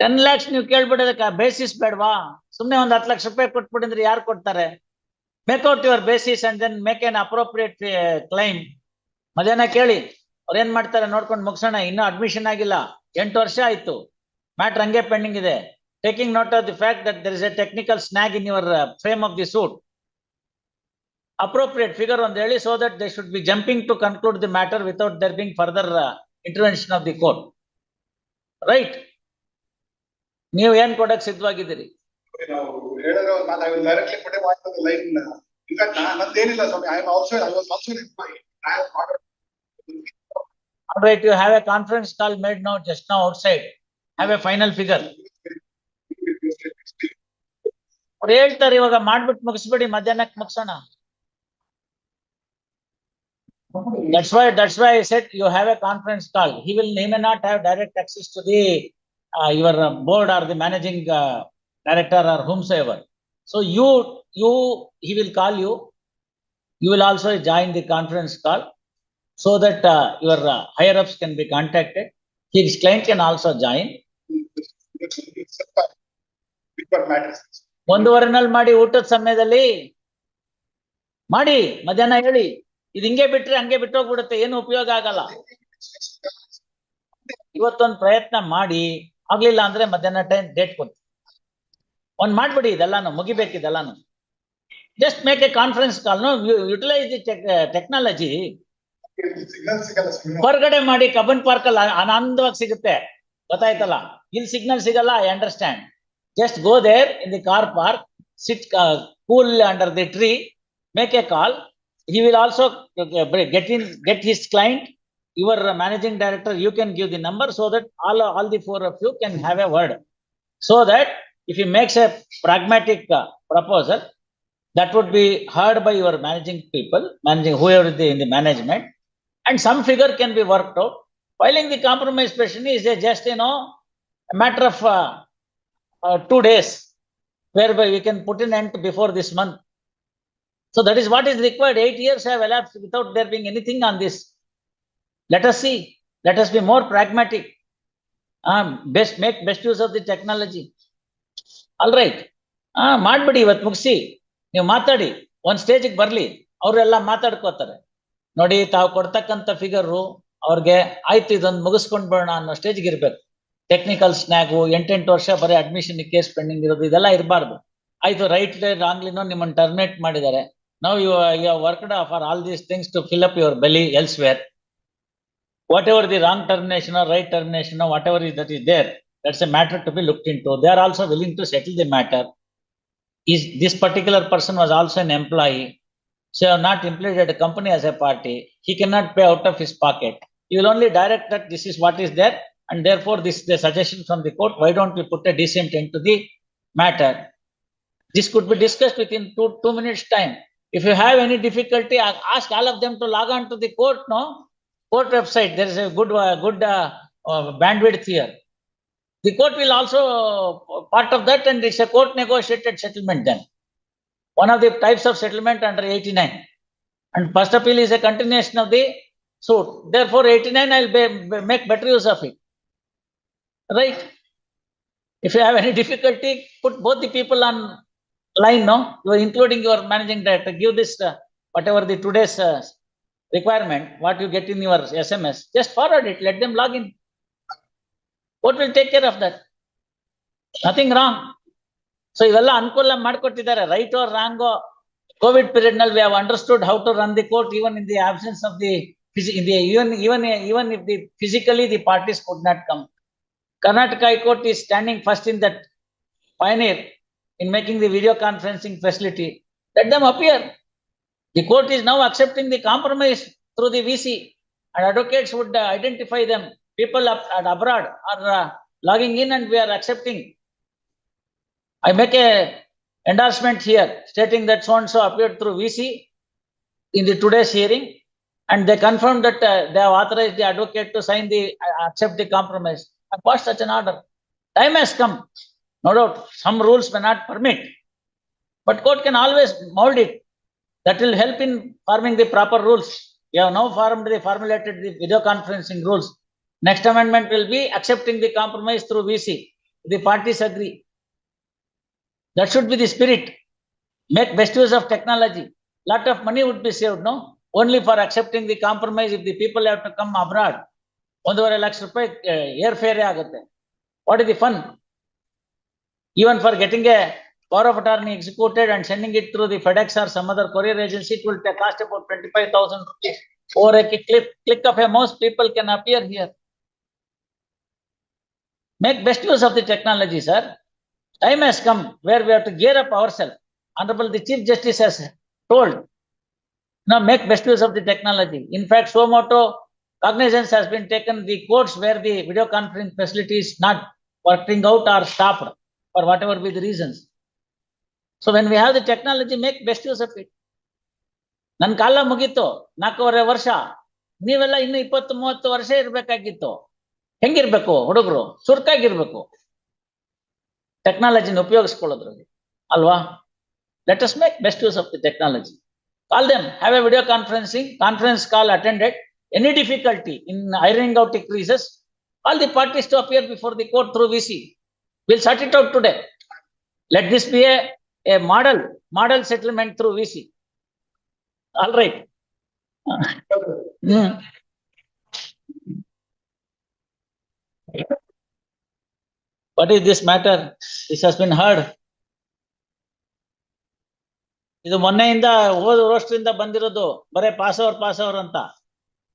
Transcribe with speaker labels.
Speaker 1: Ten lakhs ನೀವು ಕೇಳ್ಬಿಡೋದಕ್ಕೆ basis ಬೇಡವಾ ಸುಮ್ಮನೆ ಒಂದು ಹತ್ತು ಲಕ್ಷ ರೂಪಾಯಿ ಕೊಟ್ಬಿಟ್ಟಿದ್ರೆ ಯಾರು ಕೊಡ್ತಾರೆ? Make out your basis and then make an appropriate claim ಮಧ್ಯಾಹ್ನ ಕೇಳಿ. ಅವ್ರೇನ್ ಮಾಡ್ತಾರೆ ನೋಡ್ಕೊಂಡು ಮುಗಿಸೋಣ, ಇನ್ನೂ ಅಡ್ಮಿಷನ್ ಆಗಿಲ್ಲ. ಎಂಟು ವರ್ಷ ಆಯ್ತು. ಮ್ಯಾಟ್ರ್ ಹಂಗೆ ಪೆಂಡಿಂಗ್ ಇದೆ. Taking note of the fact that there is a technical snag in your frame of the suit appropriate figure ಒಂದು ಹೇಳಿ so that they should be jumping to conclude the matter without there being further intervention of the court right ನೀವು ಏನ್ ಕೊಡಕ್ ಸಿದ್ಧವಾಗಿದ್ದೀರಿ
Speaker 2: ನಾವು ಹೇಳಿರೋ ನಾನು I will directly put what the line in fact ನಂದೇನಿಲ್ಲ ಸ್ವಾಮಿ I am also I was also employee I have order
Speaker 1: All right, you have a conference call made now, just now outside. Have a final figure. ಅವ್ರು ಹೇಳ್ತಾರೆ ಇವಾಗ ಮಾಡ್ಬಿಟ್ಟು ಮುಗಿಸ್ಬಿಡಿ ಮಧ್ಯಾಹ್ನಕ್ಕೆ ಮುಗಿಸೋಣ. That's why, that's why I said you have a conference call. He will, he may not have direct access to the, uh, your uh, board or the managing, uh, director or whomsoever. So you, you, he will call you. You will also join the conference call. so that uh, your uh, higher ups can be contacted. His client can also join.
Speaker 2: Before matters
Speaker 1: ಒಂದೂವರೆನಲ್ಲಿ ಮಾಡಿ ಊಟದ ಸಮಯದಲ್ಲಿ ಮಾಡಿ ಮಧ್ಯಾಹ್ನ ಹೇಳಿ ಇದು ಹಿಂಗೆ ಬಿಟ್ರೆ ಹಂಗೆ ಬಿಟ್ಟೋಗ್ಬಿಡುತ್ತೆ ಏನು ಉಪಯೋಗ ಆಗಲ್ಲ ಇವತ್ತೊಂದು ಪ್ರಯತ್ನ ಮಾಡಿ ಆಗ್ಲಿಲ್ಲ ಅಂದ್ರೆ ಮಧ್ಯಾಹ್ನ ಟೈಮ್ ಡೇಟ್ ಕೊಡ್ತೀನಿ ಒಂದ್ ಮಾಡ್ಬಿಡಿ ಇದೆಲ್ಲಾನು, ಮುಗಿಬೇಕು ಇದೆಲ್ಲಾನು. Just make a conference call
Speaker 2: utilise the technology
Speaker 1: ಹೊರಗಡೆ ಮಾಡಿ ಕಬ್ಬನ್ ಪಾರ್ಕ್ ಅಲ್ಲಿ ಆನಂದವಾಗಿ ಸಿಗುತ್ತೆ. ಗೊತ್ತಾಯ್ತಲ್ಲ? ಇಲ್ಲಿ ಸಿಗ್ನಲ್ ಸಿಗಲ್ಲ I understand just go there in the car park sit cool under the tree make a call he will also get in get his client. Your managing director you can give the number so that all all the four of you can have a word so that if he makes a pragmatic uh, proposal that would be heard by your managing people managing whoever is in the management and some figure can be worked out. Filing the compromise petition is a just, you know, a matter of uh, uh, two days, whereby we can put an end before this month. So that is what is required. Eight years have elapsed without there being anything on this. Let us see. Let us be more pragmatic. Um, best make best use of the technology. All right. ಆ ಮಾಡ್ಬಿಡಿ ಇವತ್ತು ಮುಗಿಸಿ ನೀವು ಮಾತಾಡಿ ಒಂದ್ ಸ್ಟೇಜಿಗೆ ಬರಲಿ ಅವರೆಲ್ಲ ಮಾತಾಡ್ಕೋತಾರೆ ನೋಡಿ ತಾವು ಕೊಡ್ತಕ್ಕಂತ ಫಿಗರು ಅವ್ರಿಗೆ ಆಯ್ತು ಇದೊಂದು ಮುಗಿಸ್ಕೊಂಡ್ ಬರೋಣ ಅನ್ನೋ ಸ್ಟೇಜ್ಗೆ ಇರ್ಬೇಕು ಟೆಕ್ನಿಕಲ್ ಸ್ನ್ಯಾಗು ಎಂಟೆಂಟು ವರ್ಷ ಬರೀ ಅಡ್ಮಿಷನ್ ಕೇಸ್ ಪೆಂಡಿಂಗ್ ಇರೋದು ಇದೆಲ್ಲ ಇರಬಾರ್ದು ಆಯ್ತು ರೈಟ್ ರಾಂಗ್ಲಿನೋ ನಿಮ್ಮನ್ನ ಟರ್ಮಿನೇಟ್ ಮಾಡಿದ್ದಾರೆ ನಾವು you you worked or all these things to fill up your belly else whatever the wrong termination or right termination or whatever is that is there, that's a matter to be looked into. They are also willing to settle the matter. Is this particular person was also an employee, so not employed at a company as a party. He cannot pay out of his pocket. You will only direct that this is what is there, and therefore this is the suggestion from the court. Why don't we put a decent end to the matter? This could be discussed within two two minutes time. If you have any difficulty, ask all of them to log on to the court. No, court website there is a good uh, good uh, uh, bandwidth here the court will also part of that and it's a court negotiated settlement then. One of the types of settlement under eighty-nine. And first appeal is a continuation of the suit. Therefore, eighty-nine, I'll be, make better use of it. Right? If you have any difficulty, put both the people on line, no? You are including your managing director, give this, uh, whatever the today's uh, requirement, what you get in your SMS, just forward it, let them log in. What will take care of that? Nothing wrong. So ಇವೆಲ್ಲ ಅನುಕೂಲ ಮಾಡ್ಕೊಟ್ಟಿದ್ದಾರೆ right R wrong Covid period ನಲ್ಲಿ we have understood how to run the court even in the absence of the in the even even even if the physically the parties could not come Karnataka high court is standing first in that pioneer in making the video conferencing facility. Let them appear. the court is now accepting the compromise through the VC and advocates would uh, identify them. People up at abroad are uh, logging in and we are accepting. I make a endorsement here stating that so and so appeared through VC in the today's hearing. And they confirmed that uh, they have authorized the advocate to sign the, uh, accept the compromise. I passed such an order. Time has come. No doubt, some rules may not permit. But court can always mold it. That will help in forming the proper rules. We have now formed the formulated the video conferencing rules. Next amendment will be accepting the compromise through VC. the parties agree. That should be the spirit. Make best use of technology. Lot of money would be saved, no? Only for accepting the compromise if the people have to come abroad. ಒಂದೂವರೆ ಲಕ್ಷ ರೂಪಾಯಿ air fair ಆಗುತ್ತೆ. What is the fun? Even for getting a power of attorney executed and sending it through the FedEx or some other courier agency, it will cost about twenty-five thousand rupees. Over a click, click of a mouse, people can appear here. Make best use of the technology, sir. Time has come where we have to gear up ourselves. Honorable the Chief Justice has told. Now make best use of the technology. In fact, so cognizance has been taken, the courts where the video conference facility is not working out or stopped for whatever be the reasons. So when we have the technology make best use of it. ನನ್ ಕಾಲ ಮುಗೀತು, ನಾಲ್ಕೂವರೆ ವರ್ಷ. ನೀವೆಲ್ಲ ಇನ್ನು ಇಪ್ಪತ್ತು, ಮೂವತ್ತು ವರ್ಷ ಇರ್ಬೇಕಾಗಿತ್ತು. ಹೆಂಗಿರ್ಬೇಕು ಹುಡುಗರು? ಚುರುಕಾಗಿರ್ಬೇಕು ಟೆಕ್ನಾಲಜಿನ ಉಪಯೋಗಿಸ್ಕೊಳ್ಳೋದ್ರಲ್ಲಿ. ಅಲ್ವಾ? Let us make best use of the technology call them have a video conferencing conference call attended any difficulty in airing out creases all the parties to appear before the court through V C will sort it out today let this be a model model settlement through V C all right hmm What is this matter? This has been heard. ಇದು ಮೊನ್ನೆಯಿಂದ ಹೋದ ವರ್ಷದಿಂದ ಬಂದಿರೋದು ಬರೇ pass hour pass hour ಅಂತ